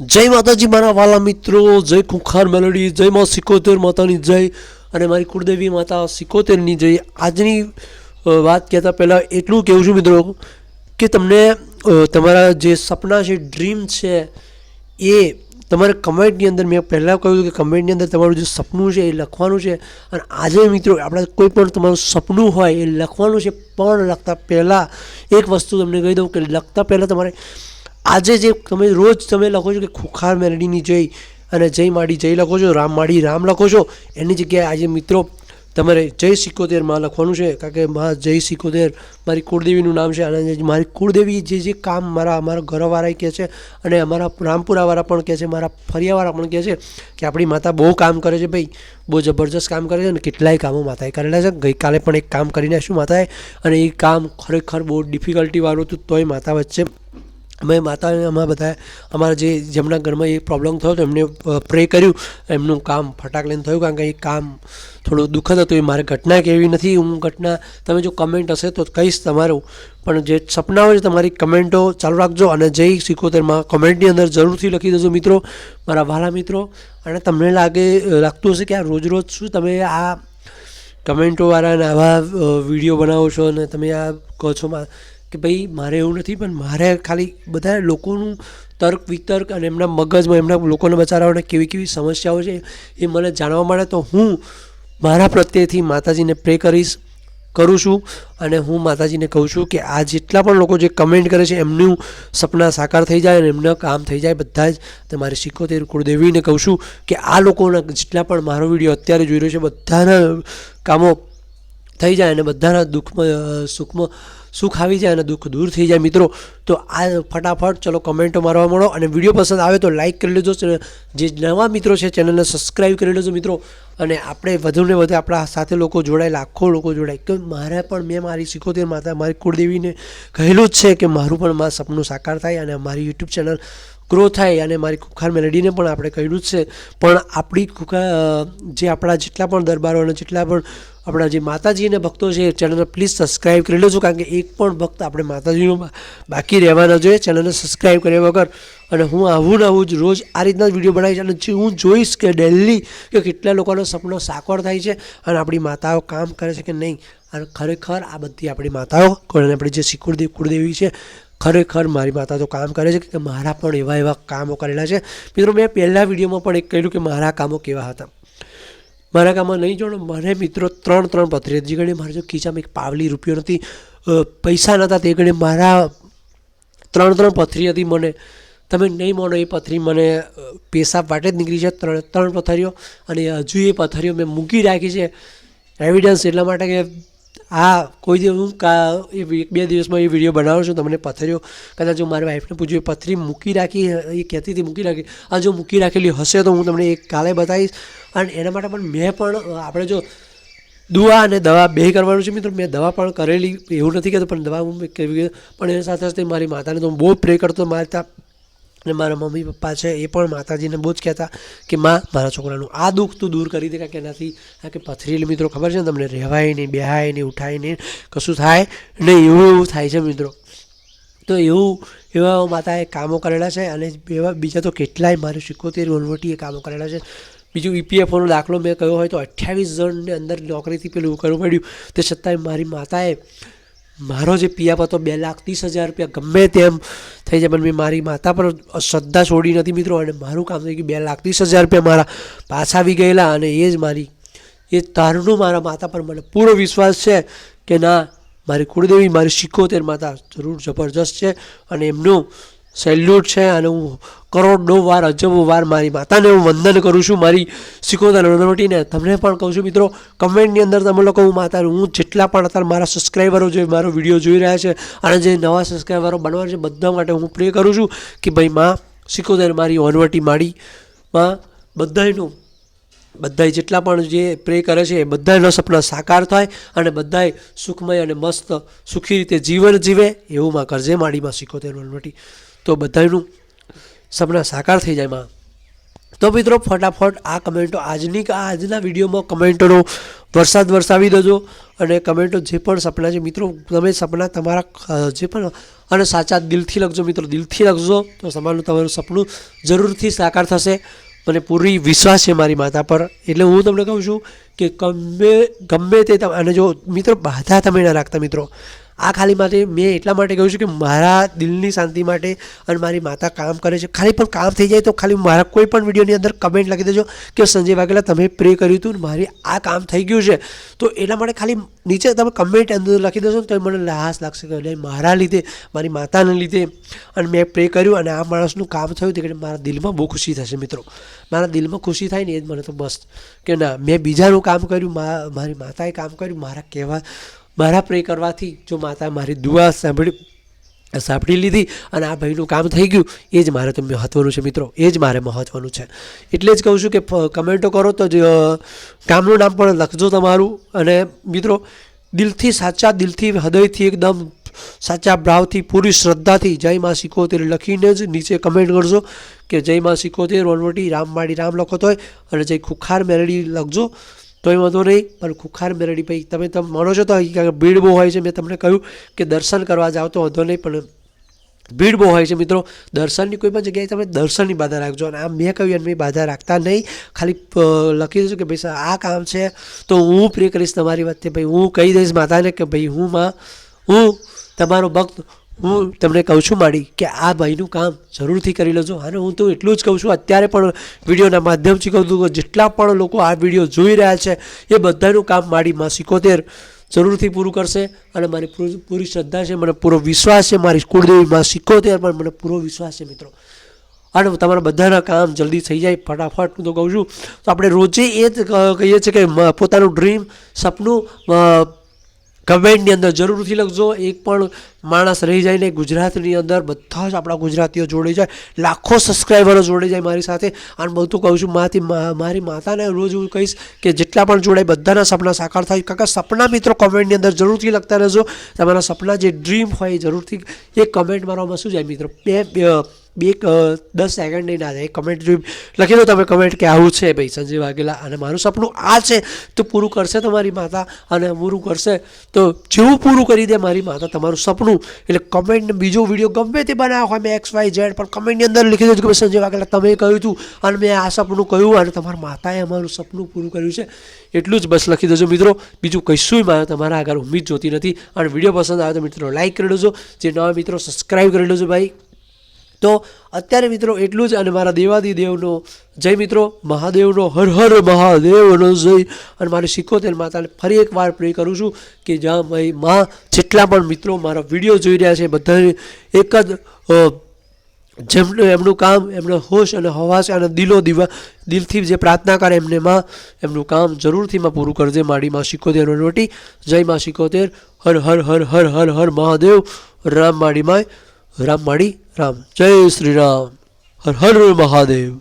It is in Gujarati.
જય માતાજી, મારા વાલા મિત્રો, જય ખુખાર મેલોડી, જય માં સિકોતેર માતાની જય અને મારી કુળદેવી માતા સિકોતેરની જય. આજની વાત કહેતા પહેલાં એટલું કહેવું છું મિત્રો કે તમને તમારા જે સપના છે, ડ્રીમ છે, એ તમારે કમેન્ટની અંદર મેં પહેલાં કહ્યું કે કમેન્ટની અંદર તમારું જે સપનું છે એ લખવાનું છે. અને આજે મિત્રો આપણે કોઈ પણ તમારું સપનું હોય એ લખવાનું છે. પણ લખતા પહેલાં એક વસ્તુ તમને કહી દઉં કે લખતા પહેલાં તમારે આજે જે તમે રોજ તમે લખો છો કે ખુખાર મેરડીની જય અને જય માડી, જય લખો છો, રામ માડી, રામ લખો છો, એની જગ્યાએ આજે મિત્રો તમારે જય સિકોતેરમાં લખવાનું છે, કારણ કે મા જય સિકોતેર મારી કુળદેવીનું નામ છે, અને મારી કુળદેવી જે જે કામ મારા અમારા ઘરવાળા કહે છે, અને અમારા રામપુરાવાળા પણ કહે છે, મારા ફરિયાવાળા પણ કહે છે કે આપણી માતા બહુ કામ કરે છે ભાઈ, બહુ જબરજસ્ત કામ કરે છે અને કેટલાય કામો માતાએ કરેલા છે. ગઈકાલે પણ એક કામ કરીને શું માતાએ, અને એ કામ ખરેખર બહુ ડિફિકલ્ટીવાળું હતું, તોય માતા વચ્ચે અમે માતાને અમારા બધા અમારા જે જેમના ઘરમાં એ પ્રોબ્લેમ થયો તો એમને પ્રે કર્યું. એમનું કામ ફટાક લઈને થયું, કારણ કે એ કામ થોડું દુઃખદ હતું. એ મારે ઘટના કેવી નથી. હું ઘટના, તમે જો કમેન્ટ હશે તો કહીશ તમારું. પણ જે સપના હોય છે તમારી કમેન્ટો ચાલુ રાખજો અને જય સિકોતેરમાં કમેન્ટની અંદર જરૂરથી લખી દેજો મિત્રો, મારા વાલા મિત્રો. અને તમને લાગે લાગતું હશે કે આ રોજ રોજ શું તમે આ કમેન્ટોવાળા આવા વીડિયો બનાવો છો અને તમે આ કહો છો કે ભાઈ મારે એવું નથી, પણ મારે ખાલી બધા લોકોનું તર્ક વિતર્ક અને એમના મગજમાં એમના લોકોને બચારાઓને કેવી કેવી સમસ્યાઓ છે એ મને જાણવા મળે તો હું મારા પ્રત્યેથી માતાજીને પ્રે કરીશ, કરું છું અને હું માતાજીને કહું છું કે આ જેટલા પણ લોકો જે કમેન્ટ કરે છે એમનું સપના સાકાર થઈ જાય અને એમના કામ થઈ જાય બધા જ, તો મારી સિકોતેર કુળદેવીને કહું છું કે આ લોકોના જેટલા પણ મારો વીડિયો અત્યારે જોઈ રહ્યો છે બધાના કામો થઈ જાય અને બધાના દુઃખમાં, સુખમાં સુખ આવી જાય અને દુઃખ દૂર થઈ જાય મિત્રો, તો આ ફટાફટ ચલો કમેન્ટો મારવા મળો અને વીડિયો પસંદ આવે તો લાઇક કરી લેજો. જે નવા મિત્રો છે ચેનલને સબસ્ક્રાઈબ કરી લેજો મિત્રો. અને આપણે વધુને વધુ આપણા સાથે લોકો જોડાય લાખો લોકો જોડાય. કે મારે પણ મેં મારી સિકોતેર માતા, મારી કુળદેવીને કહેલું જ છે કે મારું પણ મારું સપનું સાકાર થાય અને મારી યુટ્યુબ ચેનલ ગ્રો થાય અને મારી ખુખાર મેલેડીને પણ આપણે કહ્યું જ છે. પણ આપણી ખુખા જે આપણા જેટલા પણ દરબારો અને જેટલા પણ આપણા જે માતાજી અને ભક્તો છે ચેનલને પ્લીઝ સબસ્ક્રાઈબ કરી લેજો, કારણ કે એક પણ ભક્ત આપણે માતાજીનો બાકી રહેવા ન જોઈએ ચેનલને સબસ્ક્રાઈબ કર્યા વગર અને હું આવું ને આવું જ રોજ આ રીતના જ વીડિયો બનાવીશ અને જે હું જોઈશ કે ડેલી કે કેટલા લોકોનો સપનો સાકાર થાય છે અને આપણી માતાઓ કામ કરે છે કે નહીં, અને ખરેખર આ બધી આપણી માતાઓ અને આપણી જે શિકુળદેવ કુળદેવી છે, ખરેખર મારી માતા તો કામ કરે છે કે મારા પણ એવા એવા કામો કરેલા છે. મિત્રો, મેં પહેલાં વિડીયોમાં પણ એક કહ્યું કે મારા કામો કેવા હતા? મારા કામમાં નહીં જોડો મને મિત્રો ત્રણ ત્રણ પથરી હતી જે ઘણી મારા જો ખીચામાં એક પાવલી રૂપિયો નથી. પૈસા નહોતા તે ઘણી મારા ત્રણ ત્રણ પથરી હતી મને. તમે નહીં માનો એ પથરી મને પેશાબ વાટે જ નીકળી છે, ત્રણ ત્રણ પથરીઓ અને હજુ એ પથરીઓ મેં મૂકી રાખી છે. એવિડન્સ એટલા માટે કે આ કોઈ દિવસ હું કા, એ બે દિવસમાં એ વીડિયો બનાવું છું, તમને પથરીઓ, કદાચ જો મારી વાઈફને પૂછ્યું પથરી મૂકી રાખી? એ કહેતી હતી, મૂકી રાખી. આ જો મૂકી રાખેલી હશે તો હું તમને એક કાલે બતાવીશ. અને એના માટે પણ મેં પણ, આપણે જો દુઆ અને દવા બે કરવાનું છે, મિત્રો, મેં દવા પણ કરેલી, એવું નથી કહેતો, પણ દવા હું કેવી પણ એની સાથે સાથે મારી માતાને તો હું બહુ પ્રે કરતો મારતા અને મારા મમ્મી પપ્પા છે, એ પણ માતાજીને બહુ જ કહેતા કે, માં, મારા છોકરાનું આ દુઃખ તું દૂર કરી દે કારણ કે એનાથી કે પથરીલી મિત્રો ખબર છે ને તમને, રહેવાય નહીં, બેહાય નહીં, ઉઠાય નહીં, કશું થાય નહીં, એવું એવું થાય છે મિત્રો. તો એવું, એવા માતાએ કામો કરેલા છે અને એવા બીજા તો કેટલાય મારી સિકોતેર વનવટીએ કામો કરેલા છે. બીજું ઈપીએફઓનો દાખલો મેં કહ્યો હોય તો અઠ્યાવીસ જણને અંદર નોકરીથી પેલું કરવું પડ્યું. તે છતાંય મારી માતાએ મારો જે પિયાપ હતો, બે લાખ ત્રીસ હજાર રૂપિયા, ગમે તેમ થઈ જાય, પણ મેં મારી માતા પર શ્રદ્ધા છોડી નથી મિત્રો, અને મારું કામ થઈ ગયું બે લાખ ત્રીસ હજાર રૂપિયા મારા પાછા આવી ગયેલા, અને એ જ મારી, એ તારનું મારા માતા પર મને પૂરો વિશ્વાસ છે કે ના, મારી કુળદેવી, મારી સિક્કોતેર માતા જરૂર જબરજસ્ત છે, અને એમનું સેલ્યુટ છે અને હું કરોડો વાર, અજબો વાર મારી માતાને હું વંદન કરું છું, મારી શીખોતા વટીને તમને પણ કહું છું મિત્રો, કમેન્ટની અંદર તમે લોકો, હું માતા હું જેટલા પણ અત્યારે મારા સબસ્ક્રાઈબરો જે મારો વીડિયો જોઈ રહ્યા છે અને જે નવા સબસ્ક્રાઈબરો બનવાના છે, બધા માટે હું પ્રે કરું છું કે ભાઈ માં શિકોતેર મારી વનવટી માડી, માં, બધાયનું, બધાય જેટલા પણ જે પ્રે કરે છે, એ બધાના સપના સાકાર થાય અને બધાય સુખમય અને મસ્ત, સુખી રીતે જીવન જીવે એવું માં કરજે માડીમાં શીખો વનવટી વટી તો બધાયનું સપના સાકાર થઈ જાય માં. તો મિત્રો, ફટાફટ આ કમેન્ટો, આજની આજના વિડીયોમાં કમેન્ટોનો વરસાદ વરસાવી દેજો અને કમેન્ટો જે પણ સપના છે, મિત્રો, તમે સપના તમારા જે પણ અને સાચા દિલથી લખજો મિત્રો, દિલથી લખજો તો તમારું તમારું સપનું જરૂરથી સાકાર થશે. મને પૂરી વિશ્વાસ છે મારી માતા પર. એટલે હું તમને કહું છું કે ગમે ગમે તે અને જો મિત્રો, બાધા તમે ના રાખતા મિત્રો. આ ખાલી માટે મેં એટલા માટે કહ્યું છું કે મારા દિલની શાંતિ માટે અને મારી માતા કામ કરે છે. ખાલી પણ કામ થઈ જાય તો ખાલી મારા કોઈ પણ વિડીયોની અંદર કમેન્ટ લખી દેજો કે સંજય વાઘેલા તમે પ્રે કર્યું હતું મારી આ કામ થઈ ગયું છે. તો એટલા માટે ખાલી નીચે તમે કમેન્ટ અંદર લખી દેશો તો મને લાસ લાગશે કે મારા લીધે, મારી માતાને લીધે અને મેં પ્રે કર્યું અને આ માણસનું કામ થયું તે મારા દિલમાં બહુ ખુશી થશે મિત્રો. મારા દિલમાં ખુશી થાય ને એ જ મને તો બસ કે ના, મેં બીજાનું કામ કર્યું મારી માતાએ કામ કર્યું, મારા કહેવા મારા પ્રે કરવાથી જો માતા મારી દુઆ સાંભળી સાંભળી લીધી અને આ ભાઈનું કામ થઈ ગયું એ જ મારે તો મહત્ત્વનું છે મિત્રો એ જ મારે મહત્ત્વનું છે. એટલે જ કહું છું કે કમેન્ટો કરો તો જ, કામનું નામ પણ લખજો તમારું. અને મિત્રો દિલથી સાચા દિલથી હૃદયથી એકદમ સાચા ભાવથી પૂરી શ્રદ્ધાથી જય માં સિકોતેર લખીને જ નીચે કમેન્ટ કરજો કે જય માં સિકોતેર વનવટી રામવાડી રામ લખો તોય અને જય ખુખાર મેલડી લખજો. તોય વાંધો નહીં, પણ ખુખાર મેરડી ભાઈ, તમે તમે માનો છો તો અહીં ભીડ બહુ હોય છે. મેં તમને કહ્યું કે દર્શન કરવા જાઓ તો વાંધો નહીં, પણ ભીડ બહુ હોય છે મિત્રો. દર્શનની કોઈ પણ જગ્યાએ તમે દર્શનની બાધા રાખજો. અને આમ મેં કહ્યું એમ બાધા રાખતા નહીં. ખાલી લખી દઈશું કે ભાઈ આ કામ છે, તો હું પ્રે કરીશ તમારી વાતથી. ભાઈ, હું કહી દઈશ માતાને કે ભાઈ, હું માં, હું, તમારો ભક્ત હું તમને કહું છું માડી, કે આ ભાઈનું કામ જરૂરથી કરી લેજો. અને હું તો એટલું જ કહું છું, અત્યારે પણ વિડીયોના માધ્યમથી કહું છું કે જેટલા પણ લોકો આ વીડિયો જોઈ રહ્યા છે, એ બધાનું કામ માડીમાં સિકોતેર જરૂરથી પૂરું કરશે. અને મારી પૂરી શ્રદ્ધા છે, મને પૂરો વિશ્વાસ છે મારી કુળદેવીમાં સિકોતેર, પણ મને પૂરો વિશ્વાસ છે મિત્રો. અને તમારા બધાના કામ જલ્દી થઈ જાય, ફટાફટ હું તો કહું છું. તો આપણે રોજે એ જ કહીએ છીએ કે પોતાનું ડ્રીમ સપનું કમેન્ટની અંદર જરૂરથી લખજો. એક પણ માણસ રહી જાય ને ગુજરાતની અંદર, બધા જ આપણા ગુજરાતીઓ જોડી જાય, લાખો સબસ્ક્રાઈબરો જોડી જાય મારી સાથે. અને તો કહું છું, માથી મારી માતાને રોજ હું કહીશ કે જેટલા પણ જોડાય બધાના સપના સાકાર થાય, કાકા સપના મિત્રો કમેન્ટની અંદર જરૂરથી લખતા રહેજો. તમારા સપના જે ડ્રીમ હોય જરૂરથી એ કમેન્ટ મારવામાં શું જાય મિત્રો? બે બે- એક, દસ સેકન્ડ નહીં ના થાય કમેન્ટ જોઈ લખી દો તમે કમેન્ટ કે આવું છે ભાઈ સંજીવ વાઘેલા અને મારું સપનું આ છે તો પૂરું કરશે તમારી માતા અને પૂરું કરશે. તો જેવું પૂરું કરી દે મારી માતા તમારું સપનું. એટલે કમેન્ટ બીજો વીડિયો ગમે તે બનાવ્યો હોય મેં એક્સ વાય ઝેડ પણ કમેન્ટની અંદર લખી દેજો કે સંજય વાઘેલા તમે કહ્યું હતું અને મેં આ સપનું કહ્યું અને તમારા માતાએ અમારું સપનું પૂરું કર્યું છે. એટલું જ બસ લખી દેજો મિત્રો. બીજું કશું મારે તમારા આગળ ઉમ્મીદ જોતી નથી અને વીડિયો પસંદ આવે તો મિત્રો લાઈક કરી દેજો. જે નવા મિત્રો સબસ્ક્રાઈબ કરી લેજો ભાઈ. તો અત્યારે મિત્રો એટલું જ અને મારા દેવાદી દેવનો, જય મિત્રો, મહાદેવનો, હર હર મહાદેવનો જય. અને મારી સિકોતેર માતાને ફરી એકવાર પ્રે કરું છું કે જ્યાં ભાઈ માં જેટલા પણ મિત્રો મારા વીડિયો જોઈ રહ્યા છે, બધાને એક જ જેમનું, એમનું કામ, એમનો હોશ અને હવાસ અને દિલો દિવા, દિલથી જે પ્રાર્થના કરે એમને માં, એમનું કામ જરૂરથી માં પૂરું કરજે માડી માં સિકોતેર રોટી. જય માં સિકોતેર હર હર હર હર હર હર મહાદેવ. રામ માડી માય. રામ માણી રામ. જય શ્રી રામ. હર હર મહાદેવ.